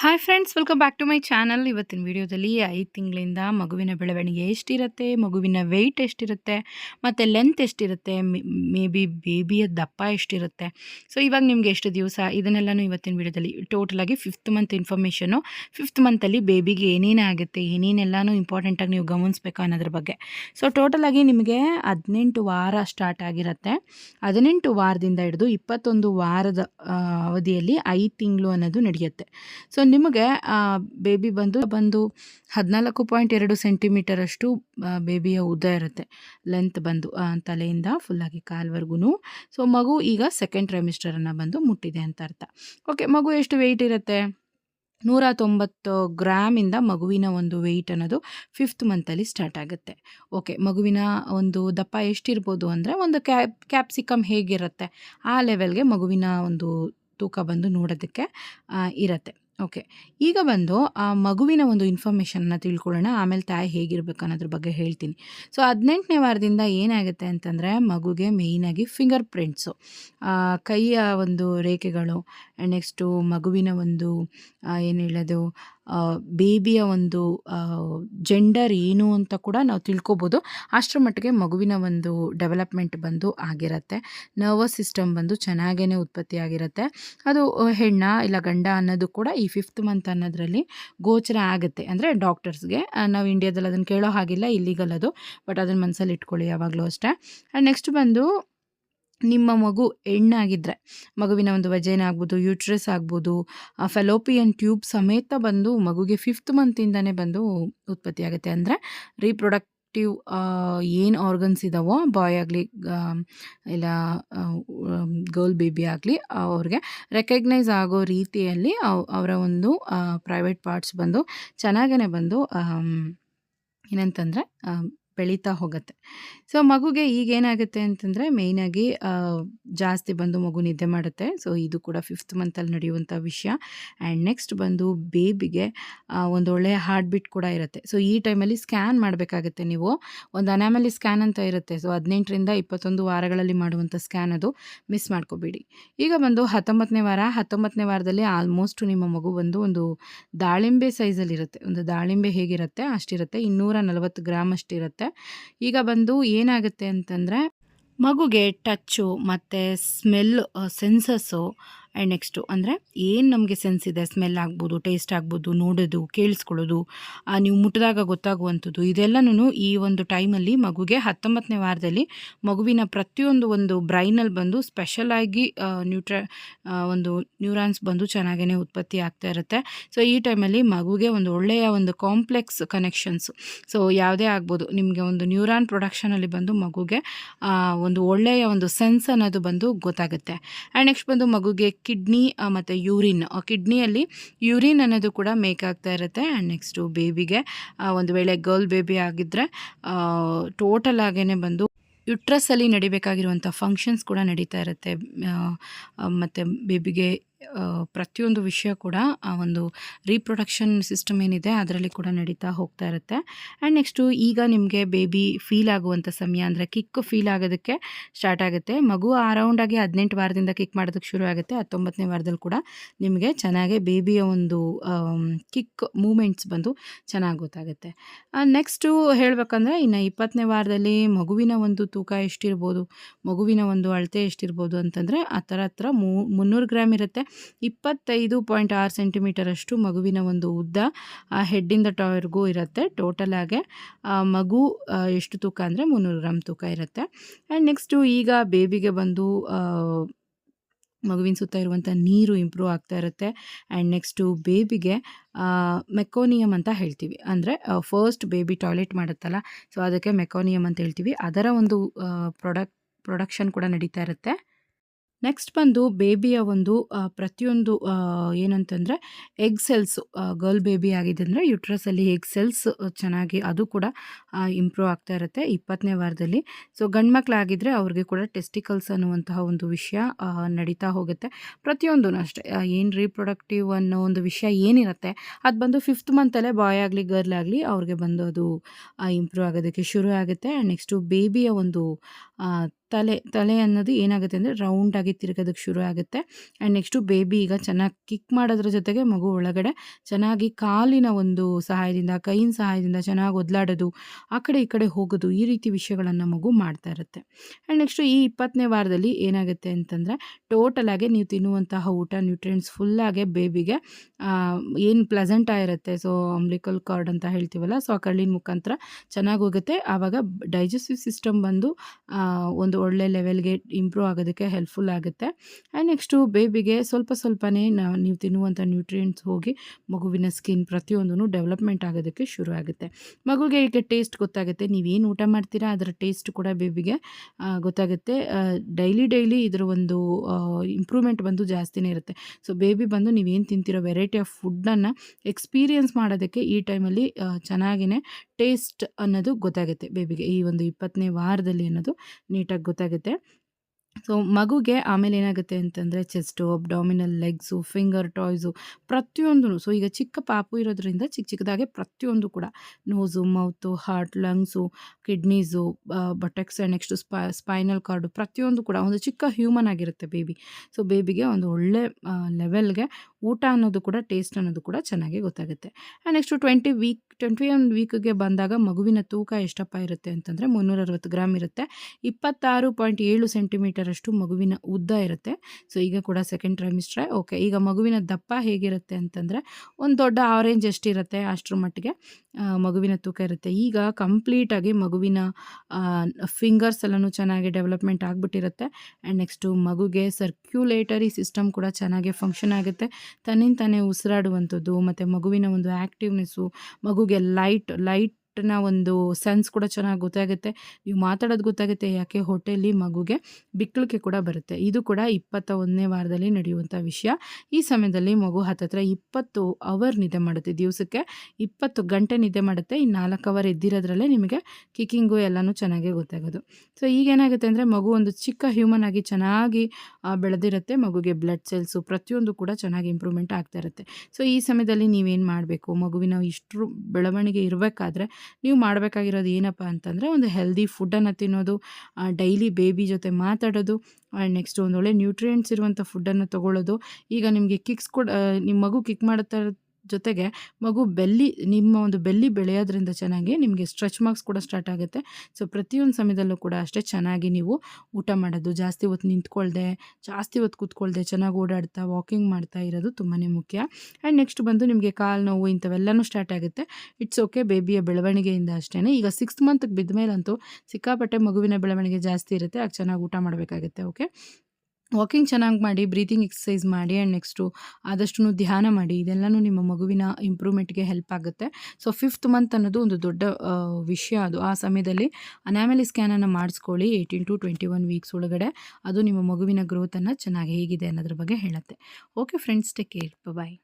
Hi friends welcome back to my channel ಇವತ್ತಿನ ವಿಡಿಯೋದಲ್ಲಿ ಐದು ತಿಂಗಳಿಂದ ಮಗುವಿನ ಬೆಳವಣಿಗೆ ಎಷ್ಟಿರುತ್ತೆ, ಮಗುವಿನ ವೆಯ್ಟ್ ಎಷ್ಟಿರುತ್ತೆ, ಮತ್ತು ಲೆಂತ್ ಎಷ್ಟಿರುತ್ತೆ, ಮೇ ಬಿ ಬೇಬಿಯ ದಪ್ಪ ಎಷ್ಟಿರುತ್ತೆ. ಸೊ ಇವಾಗ ನಿಮಗೆ ಎಷ್ಟು ದಿವಸ? ಇದನ್ನೆಲ್ಲನೂ ಇವತ್ತಿನ ವಿಡಿಯೋದಲ್ಲಿ ಟೋಟಲಾಗಿ ಫಿಫ್ತ್ ಮಂತ್ ಇನ್ಫಾರ್ಮೇಷನು ಫಿಫ್ತ್ ಮಂತಲ್ಲಿ ಬೇಬಿಗೆ ಏನೇನೇ ಆಗುತ್ತೆ, ಏನೇನೆಲ್ಲನೂ ಇಂಪಾರ್ಟೆಂಟಾಗಿ ನೀವು ಗಮನಿಸ್ಬೇಕು ಅನ್ನೋದ್ರ ಬಗ್ಗೆ. ಸೊ ಟೋಟಲಾಗಿ ನಿಮಗೆ ಹದಿನೆಂಟು ವಾರ ಸ್ಟಾರ್ಟ್ ಆಗಿರುತ್ತೆ. ಹದಿನೆಂಟು ವಾರದಿಂದ ಹಿಡಿದು ಇಪ್ಪತ್ತೊಂದು ವಾರದ ಅವಧಿಯಲ್ಲಿ ಐದು ತಿಂಗಳು ಅನ್ನೋದು ನಡೆಯುತ್ತೆ. ಸೊ ನಿಮಗೆ ಬೇಬಿ ಬಂದು ಬಂದು ಹದಿನಾಲ್ಕು ಪಾಯಿಂಟ್ ಎರಡು ಸೆಂಟಿಮೀಟರಷ್ಟು ಬೇಬಿಯ ಉದ್ದ ಇರುತ್ತೆ. ಲೆಂತ್ ಬಂದು ತಲೆಯಿಂದ ಫುಲ್ಲಾಗಿ ಕಾಲ್ವರೆಗೂ ಸೊ ಮಗು ಈಗ ಸೆಕೆಂಡ್ ಟ್ರೈಮಿಸ್ಟರನ್ನು ಬಂದು ಮುಟ್ಟಿದೆ ಅಂತ ಅರ್ಥ. ಓಕೆ ಮಗು ಎಷ್ಟು ವೆಯ್ಟ್ ಇರುತ್ತೆ? ನೂರ ತೊಂಬತ್ತು ಗ್ರಾಮಿಂದ ಮಗುವಿನ ಒಂದು ವೆಯ್ಟ್ ಅನ್ನೋದು ಫಿಫ್ತ್ ಮಂತಲ್ಲಿ ಸ್ಟಾರ್ಟ್ ಆಗುತ್ತೆ. ಓಕೆ ಮಗುವಿನ ಒಂದು ದಪ್ಪ ಎಷ್ಟಿರ್ಬೋದು ಅಂದರೆ ಒಂದು ಕ್ಯಾಪ್ ಕ್ಯಾಪ್ಸಿಕಮ್ ಹೇಗಿರುತ್ತೆ? ಆ ಲೆವೆಲ್ಗೆ ಮಗುವಿನ ಒಂದು ತೂಕ ಬಂದು ನೋಡೋದಕ್ಕೆ ಇರತ್ತೆ. ಓಕೆ. ಈಗ ಬಂದು ಆ ಮಗುವಿನ ಒಂದು ಇನ್ಫಾರ್ಮೇಷನ್ನ ತಿಳ್ಕೊಳ್ಳೋಣ, ಆಮೇಲೆ ತಾಯಿ ಹೇಗಿರ್ಬೇಕು ಅನ್ನೋದ್ರ ಬಗ್ಗೆ ಹೇಳ್ತೀನಿ. ಸೊ, ಹದಿನೆಂಟನೇ ವಾರದಿಂದ ಏನಾಗುತ್ತೆ ಅಂತಂದರೆ ಮಗುಗೆ ಮೇಯ್ನಾಗಿ ಫಿಂಗರ್ ಪ್ರಿಂಟ್ಸು ಕೈಯ ಒಂದು ರೇಖೆಗಳು ನೆಕ್ಸ್ಟು ಮಗುವಿನ ಒಂದು ಏನು ಹೇಳೋದು ಬೇಬಿಯ ಒಂದು ಜೆಂಡರ್ ಏನು ಅಂತ ಕೂಡ ನಾವು ತಿಳ್ಕೊಬೋದು. ಅಷ್ಟರ ಮಟ್ಟಿಗೆ ಮಗುವಿನ ಒಂದು ಡೆವಲಪ್ಮೆಂಟ್ ಬಂದು ಆಗಿರುತ್ತೆ. ನರ್ವಸ್ ಸಿಸ್ಟಮ್ ಬಂದು ಚೆನ್ನಾಗೇ ಉತ್ಪತ್ತಿ ಆಗಿರುತ್ತೆ. ಅದು ಹೆಣ್ಣ ಇಲ್ಲ ಗಂಡ ಅನ್ನೋದು ಕೂಡ ಈ ಫಿಫ್ತ್ ಮಂತ್ ಅನ್ನೋದರಲ್ಲಿ ಗೋಚರ ಆಗುತ್ತೆ. ಅಂದರೆ ಡಾಕ್ಟರ್ಸ್ಗೆ ನಾವು ಇಂಡಿಯಾದಲ್ಲಿ ಅದನ್ನು ಕೇಳೋ ಹಾಗಿಲ್ಲ ಇಲ್ಲಿಗಲ್ಲದು ಬಟ್ ಅದನ್ನು ಮನಸ್ಸಲ್ಲಿ ಇಟ್ಕೊಳ್ಳಿ ಯಾವಾಗಲೂ ಅಷ್ಟೇ. ಆ್ಯಂಡ್ ನೆಕ್ಸ್ಟ್ ಬಂದು ನಿಮ್ಮ ಮಗು ಹೆಣ್ಣಾಗಿದ್ದರೆ ಮಗುವಿನ ಒಂದು ವಜೇನ ಆಗ್ಬೋದು ಯೂಟ್ರಸ್ ಆಗ್ಬೋದು ಫೆಲೋಪಿಯನ್ ಟ್ಯೂಬ್ ಸಮೇತ ಬಂದು ಮಗುಗೆ ಫಿಫ್ತ್ ಮಂತಿಂದನೇ ಬಂದು ಉತ್ಪತ್ತಿ ಆಗುತ್ತೆ. ಅಂದರೆ ರೀಪ್ರೊಡಕ್ಟಿವ್ ಏನು ಆರ್ಗನ್ಸ್ ಇದ್ದಾವೋ ಬಾಯ್ ಆಗಲಿ ಇಲ್ಲ ಗರ್ಲ್ ಬೇಬಿ ಆಗಲಿ, ಅವ್ರಿಗೆ ರೆಕಗ್ನೈಸ್ ಆಗೋ ರೀತಿಯಲ್ಲಿ ಅವರ ಒಂದು ಪ್ರೈವೇಟ್ ಪಾರ್ಟ್ಸ್ ಬಂದು ಚೆನ್ನಾಗೇ ಬಂದು ಏನಂತಂದರೆ ಬೆಳೀತಾ ಹೋಗುತ್ತೆ. ಸೊ ಮಗುಗೆ ಈಗ ಏನಾಗುತ್ತೆ ಅಂತಂದರೆ ಮೇಯ್ನಾಗಿ ಜಾಸ್ತಿ ಬಂದು ಮಗು ನಿದ್ದೆ ಮಾಡುತ್ತೆ. ಸೊ ಇದು ಕೂಡ ಫಿಫ್ತ್ ಮಂತಲ್ಲಿ ನಡೆಯುವಂಥ ವಿಷಯ. ಆ್ಯಂಡ್ ನೆಕ್ಸ್ಟ್ ಬಂದು ಬೇಬಿಗೆ ಒಂದು ಒಳ್ಳೆಯ ಹಾರ್ಟ್ ಬೀಟ್ ಕೂಡ ಇರುತ್ತೆ. ಸೊ ಈ ಟೈಮಲ್ಲಿ ಸ್ಕ್ಯಾನ್ ಮಾಡಬೇಕಾಗುತ್ತೆ ನೀವು. ಒಂದು ಅನಾಮಲಿ ಸ್ಕ್ಯಾನ್ ಅಂತ ಇರುತ್ತೆ. ಸೊ ಹದಿನೆಂಟರಿಂದ ಇಪ್ಪತ್ತೊಂದು ವಾರಗಳಲ್ಲಿ ಮಾಡುವಂಥ ಸ್ಕ್ಯಾನ್ ಅದು. ಮಿಸ್ ಮಾಡ್ಕೋಬೇಡಿ. ಈಗ ಬಂದು ಹತ್ತೊಂಬತ್ತನೇ ವಾರ ಹತ್ತೊಂಬತ್ತನೇ ವಾರದಲ್ಲಿ ಆಲ್ಮೋಸ್ಟ್ ನಿಮ್ಮ ಮಗು ಬಂದು ಒಂದು ದಾಳಿಂಬೆ ಸೈಜಲ್ಲಿರುತ್ತೆ ಒಂದು ದಾಳಿಂಬೆ ಹೇಗಿರುತ್ತೆ? ಅಷ್ಟಿರುತ್ತೆ. ಇನ್ನೂರ ನಲವತ್ತು ಗ್ರಾಮ್ ಅಷ್ಟಿರುತ್ತೆ. ಈಗ ಬಂದು ಏನಾಗುತ್ತೆ ಅಂತಂದರೆ ಮಗುಗೆ ಟಚ್ಚು ಮತ್ತು ಸ್ಮೆಲ್ ಸೆನ್ಸಸ್ಸು ಆ್ಯಂಡ್ ನೆಕ್ಸ್ಟು ಅಂದರೆ ಏನು ನಮಗೆ ಸೆನ್ಸ್ ಇದೆ? ಸ್ಮೆಲ್ ಆಗ್ಬೋದು ಟೇಸ್ಟ್ ಆಗ್ಬೋದು, ನೋಡೋದು, ಕೇಳಿಸ್ಕೊಳ್ಳೋದು ನೀವು ಮುಟ್ಟಿದಾಗ ಗೊತ್ತಾಗುವಂಥದ್ದು. ಇದೆಲ್ಲನೂ ಈ ಒಂದು ಟೈಮಲ್ಲಿ ಮಗುಗೆ ಹತ್ತೊಂಬತ್ತನೇ ವಾರದಲ್ಲಿ ಮಗುವಿನ ಪ್ರತಿಯೊಂದು ಒಂದು ಬ್ರೈನಲ್ಲಿ ಬಂದು ಸ್ಪೆಷಲಾಗಿ ನ್ಯೂಟ್ರ ಒಂದು ನ್ಯೂರಾನ್ಸ್ ಬಂದು ಚೆನ್ನಾಗೇ ಉತ್ಪತ್ತಿ ಆಗ್ತಾ ಇರುತ್ತೆ. ಸೊ ಈ ಟೈಮಲ್ಲಿ ಮಗುಗೆ ಒಂದು ಒಳ್ಳೆಯ ಒಂದು ಕಾಂಪ್ಲೆಕ್ಸ್ ಕನೆಕ್ಷನ್ಸ್ ಸೊ ಯಾವುದೇ ಆಗ್ಬೋದು, ನಿಮಗೆ ಒಂದು ನ್ಯೂರಾನ್ ಪ್ರೊಡಕ್ಷನಲ್ಲಿ ಬಂದು ಮಗುಗೆ ಒಂದು ಒಳ್ಳೆಯ ಒಂದು ಸೆನ್ಸ್ ಅನ್ನೋದು ಬಂದು ಗೊತ್ತಾಗುತ್ತೆ. ಆ್ಯಂಡ್ ನೆಕ್ಸ್ಟ್ ಬಂದು ಮಗುಗೆ ಕಿಡ್ನಿ ಮತ್ತು ಯೂರಿನ್. ಕಿಡ್ನಿಯಲ್ಲಿ ಯೂರಿನ್ ಅನ್ನೋದು ಕೂಡ ಮೇಕ್ ಆಗ್ತಾ ಇರುತ್ತೆ. ಆ್ಯಂಡ್ ನೆಕ್ಸ್ಟು ಬೇಬಿಗೆ ಒಂದು ವೇಳೆ ಗರ್ಲ್ ಬೇಬಿ ಆಗಿದ್ದರೆ ಟೋಟಲ್ ಆಗೇ ಬಂದು ಯುಟ್ರಸ್ಸಲ್ಲಿ ನಡಿಬೇಕಾಗಿರುವಂಥ ಫಂಕ್ಷನ್ಸ್ ಕೂಡ ನಡೀತಾ ಇರುತ್ತೆ. ಮತ್ತು ಬೇಬಿಗೆ ಪ್ರತಿಯೊಂದು ವಿಷಯ ಕೂಡ ಆ ಒಂದು ರೀಪ್ರೊಡಕ್ಷನ್ ಸಿಸ್ಟಮ್ ಏನಿದೆ ಅದರಲ್ಲಿ ಕೂಡ ನಡೀತಾ ಹೋಗ್ತಾ ಇರುತ್ತೆ. ಆ್ಯಂಡ್ ನೆಕ್ಸ್ಟು ಈಗ ನಿಮಗೆ ಬೇಬಿ ಫೀಲ್ ಆಗುವಂಥ ಸಮಯ ಅಂದರೆ ಕಿಕ್ ಫೀಲ್ ಆಗೋದಕ್ಕೆ ಸ್ಟಾರ್ಟ್ ಆಗುತ್ತೆ. ಮಗು ಅರೌಂಡಾಗಿ ಹದಿನೆಂಟು ವಾರದಿಂದ ಕಿಕ್ ಮಾಡೋದಕ್ಕೆ ಶುರು ಆಗುತ್ತೆ. ಹತ್ತೊಂಬತ್ತನೇ ವಾರದಲ್ಲಿ ಕೂಡ ನಿಮಗೆ ಚೆನ್ನಾಗಿ ಬೇಬಿಯ ಒಂದು ಕಿಕ್ ಮೂಮೆಂಟ್ಸ್ ಬಂದು ಚೆನ್ನಾಗಿ ಗೊತ್ತಾಗುತ್ತೆ. ನೆಕ್ಸ್ಟು ಹೇಳಬೇಕಂದ್ರೆ ಇನ್ನು ಇಪ್ಪತ್ತನೇ ವಾರದಲ್ಲಿ ಮಗುವಿನ ಒಂದು ತೂಕ ಎಷ್ಟಿರ್ಬೋದು, ಮಗುವಿನ ಒಂದು ಅಳತೆ ಎಷ್ಟಿರ್ಬೋದು ಅಂತಂದರೆ ಆ ಥರ ಹತ್ರ ಮೂ, ಮುನ್ನೂರು ಗ್ರಾಮ್ ಇರುತ್ತೆ. ಇಪ್ಪತ್ತೈದು ಪಾಯಿಂಟ್ ಆರು ಸೆಂಟಿಮೀಟರಷ್ಟು ಮಗುವಿನ ಒಂದು ಉದ್ದ ಹೆಡ್ಡಿಂದ ಟಾಯರ್ಗೂ ಇರುತ್ತೆ. ಟೋಟಲ್ ಆಗಿ ಮಗು ಎಷ್ಟು ತೂಕ ಅಂದರೆ ಮುನ್ನೂರು ಗ್ರಾಮ್ ತೂಕ ಇರುತ್ತೆ. ಆ್ಯಂಡ್ ನೆಕ್ಸ್ಟು ಈಗ ಬೇಬಿಗೆ ಬಂದು ಮಗುವಿನ ಸುತ್ತ ಇರುವಂಥ ನೀರು ಇಂಪ್ರೂವ್ ಆಗ್ತಾ ಇರುತ್ತೆ. ಆ್ಯಂಡ್ ನೆಕ್ಸ್ಟು ಬೇಬಿಗೆ ಮೆಕೋನಿಯಮ್ ಅಂತ ಹೇಳ್ತೀವಿ. ಅಂದರೆ ಫಸ್ಟ್ ಬೇಬಿ ಟಾಯ್ಲೆಟ್ ಮಾಡುತ್ತಲ್ಲ. ಸೊ ಅದಕ್ಕೆ ಮೆಕೋನಿಯಮ್ ಅಂತ ಹೇಳ್ತೀವಿ. ಅದರ ಒಂದು ಪ್ರೊಡಕ್ಟ್ ಪ್ರೊಡಕ್ಷನ್ ಕೂಡ ನಡೀತಾ ಇರುತ್ತೆ. ನೆಕ್ಸ್ಟ್ ಬಂದು ಬೇಬಿಯ ಒಂದು ಪ್ರತಿಯೊಂದು ಏನಂತಂದರೆ ಎಗ್ ಸೆಲ್ಸ್ ಗರ್ಲ್ ಬೇಬಿ ಆಗಿದೆ ಅಂದರೆ ಯುಟ್ರಸಲ್ಲಿ ಎಗ್ ಸೆಲ್ಸ್ ಚೆನ್ನಾಗಿ ಅದು ಕೂಡ ಇಂಪ್ರೂವ್ ಆಗ್ತಾ ಇರುತ್ತೆ ಇಪ್ಪತ್ತನೇ ವಾರದಲ್ಲಿ. ಸೊ ಗಂಡು ಮಕ್ಕಳಾಗಿದ್ದರೆ ಅವ್ರಿಗೆ ಕೂಡ ಟೆಸ್ಟಿಕಲ್ಸ್ ಅನ್ನುವಂತಹ ಒಂದು ವಿಷಯ ನಡೀತಾ ಹೋಗುತ್ತೆ. ಪ್ರತಿಯೊಂದೂ ಅಷ್ಟೇ ಏನು ರೀಪ್ರೊಡಕ್ಟಿವ್ ಅನ್ನೋ ಒಂದು ವಿಷಯ ಏನಿರುತ್ತೆ, ಅದು ಬಂದು ಫಿಫ್ತ್ ಮಂತಲ್ಲೇ ಬಾಯ್ ಆಗಲಿ ಗರ್ಲ್ ಆಗಲಿ ಅವ್ರಿಗೆ ಬಂದು ಅದು ಇಂಪ್ರೂವ್ ಆಗೋದಕ್ಕೆ ಶುರು ಆಗುತ್ತೆ. ಆ್ಯಂಡ್ ನೆಕ್ಸ್ಟು ಬೇಬಿಯ ಒಂದು ತಲೆ ತಲೆ ಅನ್ನೋದು ಏನಾಗುತ್ತೆ ಅಂದರೆ ರೌಂಡಾಗಿ ತಿರುಗೋದಕ್ಕೆ ಶುರು ಆಗುತ್ತೆ. ಆ್ಯಂಡ್ ನೆಕ್ಸ್ಟು ಬೇಬಿ ಈಗ ಚೆನ್ನಾಗಿ ಕಿಕ್ ಮಾಡೋದ್ರ ಜೊತೆಗೆ ಮಗು ಒಳಗಡೆ ಚೆನ್ನಾಗಿ ಕಾಲಿನ ಒಂದು ಸಹಾಯದಿಂದ ಕೈಯಿನ ಸಹಾಯದಿಂದ ಚೆನ್ನಾಗಿ ಒದಲಾಡೋದು ಆ ಕಡೆ ಈ ಕಡೆ ಹೋಗೋದು ಈ ರೀತಿ ವಿಷಯಗಳನ್ನು ಮಗು ಮಾಡ್ತಾ ಇರುತ್ತೆ. ಆ್ಯಂಡ್ ನೆಕ್ಸ್ಟು ಈ ಇಪ್ಪತ್ತನೇ ವಾರದಲ್ಲಿ ಏನಾಗುತ್ತೆ ಅಂತಂದರೆ ಟೋಟಲಾಗಿ ನೀವು ತಿನ್ನುವಂತಹ ಊಟ ನ್ಯೂಟ್ರಿಯೆಂಟ್ಸ್ ಫುಲ್ಲಾಗೆ ಬೇಬಿಗೆ ಏನು ಪ್ಲೆಸೆಂಟ್ ಆಗಿರುತ್ತೆ ಸೊ ಅಂಬ್ಲಿಕಲ್ ಕಾರ್ಡ್ ಅಂತ ಹೇಳ್ತೀವಲ್ಲ ಸೊ ಆ ಕಳ್ಳಿನ ಮುಖಾಂತರ ಚೆನ್ನಾಗಿ ಹೋಗುತ್ತೆ. ಆವಾಗ ಡೈಜೆಸ್ಟಿವ್ ಸಿಸ್ಟಮ್ ಬಂದು ಆ, ಒಂದು ಒಳ್ಳೆ ಲೆವೆಲ್ಗೆ ಇಂಪ್ರೂವ್ ಆಗೋದಕ್ಕೆ ಹೆಲ್ಪ್ಫುಲ್ ಆಗುತ್ತೆ. ಆ್ಯಂಡ್ ನೆಕ್ಸ್ಟು ಬೇಬಿಗೆ ಸ್ವಲ್ಪ ಸ್ವಲ್ಪನೇ ನೀವು ತಿನ್ನುವಂಥ ನ್ಯೂಟ್ರಿಯೆಂಟ್ಸ್ ಹೋಗಿ ಮಗುವಿನ ಸ್ಕಿನ್ ಪ್ರತಿಯೊಂದೂ ಡೆವಲಪ್ಮೆಂಟ್ ಆಗೋದಕ್ಕೆ ಶುರು ಆಗುತ್ತೆ. ಮಗುಗೆ ಈಗ ಟೇಸ್ಟ್ ಗೊತ್ತಾಗುತ್ತೆ ನೀವೇನು ಊಟ ಮಾಡ್ತೀರಾ, ಅದರ ಟೇಸ್ಟ್ ಕೂಡ ಬೇಬಿಗೆ ಗೊತ್ತಾಗುತ್ತೆ. ಡೈಲಿ ಡೈಲಿ ಇದರ ಒಂದು ಇಂಪ್ರೂವ್ಮೆಂಟ್ ಬಂದು ಜಾಸ್ತಿನೇ ಇರುತ್ತೆ. ಸೊ ಬೇಬಿ ಬಂದು ನೀವೇನು ತಿಂತಿರೋ ವೆರೈಟಿ ಆಫ್ ಫುಡ್ಡನ್ನು ಎಕ್ಸ್ಪೀರಿಯನ್ಸ್ ಮಾಡೋದಕ್ಕೆ ಈ ಟೈಮಲ್ಲಿ ಚೆನ್ನಾಗಿನೇ ಟೇಸ್ಟ್ ಅನ್ನೋದು ಗೊತ್ತಾಗುತ್ತೆ. ಬೇಬಿಗೆ ಈ ಒಂದು ಇಪ್ಪತ್ತನೇ ವಾರದಲ್ಲಿ ಅನ್ನೋದು ನೀಟಾಗಿ ಗೊತ್ತಾಗುತ್ತೆ. ಸೊ, ಮಗುಗೆ ಆಮೇಲೆ ಏನಾಗುತ್ತೆ ಅಂತಂದರೆ, chest abdominal legs finger toes ಪ್ರತಿಯೊಂದೂ ಸೊ, ಈಗ ಚಿಕ್ಕ ಪಾಪು ಇರೋದ್ರಿಂದ ಚಿಕ್ಕ ಚಿಕ್ಕದಾಗೆ ಪ್ರತಿಯೊಂದು ಕೂಡ. Nose, mouth heart lungs kidneys buttocks next spy spinal cord ಪ್ರತಿಯೊಂದು ಕೂಡ ಒಂದು ಚಿಕ್ಕ ಹ್ಯೂಮನ್ ಆಗಿರುತ್ತೆ ಬೇಬಿ. ಸೊ, ಬೇಬಿಗೆ ಒಂದು ಒಳ್ಳೆ ಲೆವೆಲ್ಗೆ ಊಟ ಅನ್ನೋದು ಕೂಡ ಟೇಸ್ಟ್ ಅನ್ನೋದು ಕೂಡ ಚೆನ್ನಾಗಿ ಗೊತ್ತಾಗುತ್ತೆ. And next twenty week twenty one ವೀಕ್ಗೆ ಬಂದಾಗ ಮಗುವಿನ ತೂಕ ಎಷ್ಟಪ್ಪ ಇರುತ್ತೆ ಅಂತಂದರೆ ಮುನ್ನೂರ ಅರವತ್ತು ಗ್ರಾಮ್ ಇರುತ್ತೆ. ಇಪ್ಪತ್ತಾರು ಪಾಯಿಂಟ್ ಏಳು ಸೆಂಟಿಮೀಟರಷ್ಟು ಮಗುವಿನ ಉದ್ದ ಇರುತ್ತೆ. ಸೊ ಈಗ ಕೂಡ ಸೆಕೆಂಡ್ ಟ್ರೈಮಿಸ್ಟ್ರೆ ಓಕೆ ಈಗ ಮಗುವಿನ ದಪ್ಪ ಹೇಗಿರುತ್ತೆ ಅಂತಂದರೆ ಒಂದು ದೊಡ್ಡ ಆರೆಂಜ್ ಎಷ್ಟಿರುತ್ತೆ ಅಷ್ಟರ ಮಟ್ಟಿಗೆ ಮಗುವಿನ ತೂಕ ಇರುತ್ತೆ. ಈಗ ಕಂಪ್ಲೀಟಾಗಿ ಮಗುವಿನ ಫಿಂಗರ್ಸ್ ಎಲ್ಲನೂ ಚೆನ್ನಾಗಿ ಡೆವಲಪ್ಮೆಂಟ್ ಆಗಿಬಿಟ್ಟಿರುತ್ತೆ. ಆ್ಯಂಡ್ ನೆಕ್ಸ್ಟು ಮಗುಗೆ ಸರ್ಕ್ಯುಲೇಟರಿ ಸಿಸ್ಟಮ್ ಕೂಡ ಚೆನ್ನಾಗಿ ಫಂಕ್ಷನ್ ಆಗುತ್ತೆ. ತನ್ನಿಂದ ತಾನೇ ಉಸಿರಾಡುವಂಥದ್ದು ಮತ್ತು ಮಗುವಿನ ಒಂದು ಆ್ಯಕ್ಟಿವ್ನೆಸ್ಸು ಮಗುಗೆ ಲೈಟ್ ಲೈಟ್ನ ಒಂದು ಸೆನ್ಸ್ ಕೂಡ ಚೆನ್ನಾಗಿ ಗೊತ್ತಾಗುತ್ತೆ. ನೀವು ಮಾತಾಡೋದು ಗೊತ್ತಾಗುತ್ತೆ ಯಾಕೆ ಹೊಟ್ಟೆಯಲ್ಲಿ ಮಗುಗೆ ಬಿಕ್ಕಳಿಕೆ ಕೂಡ ಬರುತ್ತೆ. ಇದು ಕೂಡ ಇಪ್ಪತ್ತ ಒಂದನೇ ವಾರದಲ್ಲಿ ನಡೆಯುವಂಥ ವಿಷಯ. ಈ ಸಮಯದಲ್ಲಿ ಮಗು ಹತ್ತತ್ರ ಇಪ್ಪತ್ತು ಅವರ್ ನಿದ್ದೆ ಮಾಡುತ್ತೆ. ದಿವಸಕ್ಕೆ ಇಪ್ಪತ್ತು ಗಂಟೆ ನಿದ್ದೆ ಮಾಡುತ್ತೆ. ಈ ನಾಲ್ಕು ಅವರ್ ಎದ್ದಿರೋದ್ರಲ್ಲೇ ನಿಮಗೆ ಕಿಕ್ಕಿಂಗು ಎಲ್ಲನೂ ಚೆನ್ನಾಗೇ ಗೊತ್ತಾಗೋದು. ಸೊ ಈಗ ಏನಾಗುತ್ತೆ ಅಂದರೆ ಮಗು ಒಂದು ಚಿಕ್ಕ ಹ್ಯೂಮನ್ ಆಗಿ ಚೆನ್ನಾಗಿ ಬೆಳೆದಿರುತ್ತೆ. ಮಗುಗೆ ಬ್ಲಡ್ ಸೆಲ್ಸು ಪ್ರತಿಯೊಂದು ಕೂಡ ಚೆನ್ನಾಗಿ ಇಂಪ್ರೂವ್ಮೆಂಟ್ ಆಗ್ತಾ ಇರುತ್ತೆ. ಸೊ ಈ ಸಮಯದಲ್ಲಿ ನೀವೇನು ಮಾಡಬೇಕು? ಮಗುವಿನ ಇಷ್ಟು ಬೆಳವಣಿಗೆ ಇರಬೇಕಾದ್ರೆ ನೀವು ಮಾಡಬೇಕಾಗಿರೋದು ಏನಪ್ಪ ಅಂತಂದರೆ ಒಂದು ಹೆಲ್ದಿ ಫುಡ್ಡನ್ನು ತಿನ್ನೋದು ಡೈಲಿ ಬೇಬಿ ಜೊತೆ ಮಾತಾಡೋದು ಆ್ಯಂಡ್ ನೆಕ್ಸ್ಟ್ ಒಂದೊಳ್ಳೆ ನ್ಯೂಟ್ರಿಯೆಂಟ್ಸ್ ಇರುವಂಥ ಫುಡ್ಡನ್ನು ತೊಗೊಳ್ಳೋದು. ಈಗ ನಿಮಗೆ ಕಿಕ್ಸ್ ಕೂಡ ನಿಮ್ಮ ಮಗು ಕಿಕ್ ಮಾಡುತ್ತಾ ಜೊತೆಗೆ ಮಗು ಬೆಲ್ಲಿ ನಿಮ್ಮ ಒಂದು ಬೆಲ್ಲಿ ಬೆಳೆಯೋದ್ರಿಂದ ಚೆನ್ನಾಗಿ ನಿಮಗೆ ಸ್ಟ್ರೆಚ್ ಮಾರ್ಕ್ಸ್ ಕೂಡ ಸ್ಟಾರ್ಟ್ ಆಗುತ್ತೆ. ಸೊ ಪ್ರತಿಯೊಂದು ಸಮಯದಲ್ಲೂ ಕೂಡ ಅಷ್ಟೇ ಚೆನ್ನಾಗಿ ನೀವು ಊಟ ಮಾಡೋದು, ಜಾಸ್ತಿ ಹೊತ್ತು ನಿಂತ್ಕೊಳ್ದೆ, ಜಾಸ್ತಿ ಹೊತ್ತು ಕೂತ್ಕೊಳ್ದೆ, ಚೆನ್ನಾಗಿ ಓಡಾಡ್ತಾ ವಾಕಿಂಗ್ ಮಾಡ್ತಾ ಇರೋದು ತುಂಬಾ ಮುಖ್ಯ. ಆ್ಯಂಡ್ ನೆಕ್ಸ್ಟ್ ಬಂದು ನಿಮಗೆ ಕಾಲು ನೋವು ಇಂಥವೆಲ್ಲನೂ ಸ್ಟಾರ್ಟ್ ಆಗುತ್ತೆ. ಇಟ್ಸ್ ಓಕೆ ಬೇಬಿಯ ಬೆಳವಣಿಗೆಯಿಂದ ಅಷ್ಟೇ ಈಗ ಸಿಕ್ಸ್ತ್ ಮಂತ್ಗೆ ಬಿದ್ದ ಮೇಲಂತೂ ಸಿಕ್ಕಾಪಟ್ಟೆ ಮಗುವಿನ ಬೆಳವಣಿಗೆ ಜಾಸ್ತಿ ಇರುತ್ತೆ, ಆಗ ಚೆನ್ನಾಗಿ ಊಟ ಮಾಡಬೇಕಾಗುತ್ತೆ ಓಕೆ ವಾಕಿಂಗ್ ಚೆನ್ನಾಗಿ ಮಾಡಿ, ಬ್ರೀತಿಂಗ್ ಎಕ್ಸಸೈಸ್ ಮಾಡಿ ಆ್ಯಂಡ್ ನೆಕ್ಸ್ಟು ಆದಷ್ಟು ಧ್ಯಾನ ಮಾಡಿ, ಇದೆಲ್ಲನೂ ನಿಮ್ಮ ಮಗುವಿನ ಇಂಪ್ರೂವ್ಮೆಂಟ್ಗೆ ಹೆಲ್ಪ್ ಆಗುತ್ತೆ. ಸೊ ಫಿಫ್ತ್ ಮಂತ್ ಅನ್ನೋದು ಒಂದು ದೊಡ್ಡ ವಿಷಯ ಅದು. ಆ ಸಮಯದಲ್ಲಿ ಅನಾಮಲಿ ಸ್ಕ್ಯಾನನ್ನು ಮಾಡಿಸ್ಕೊಳ್ಳಿ eighteen to twenty one weeks ಒಳಗಡೆ. ಅದು ನಿಮ್ಮ ಮಗುವಿನ ಗ್ರೋತನ್ನು ಚೆನ್ನಾಗಿ ಹೇಗಿದೆ ಅನ್ನೋದ್ರ ಬಗ್ಗೆ ಹೇಳುತ್ತೆ. Okay friends take care bye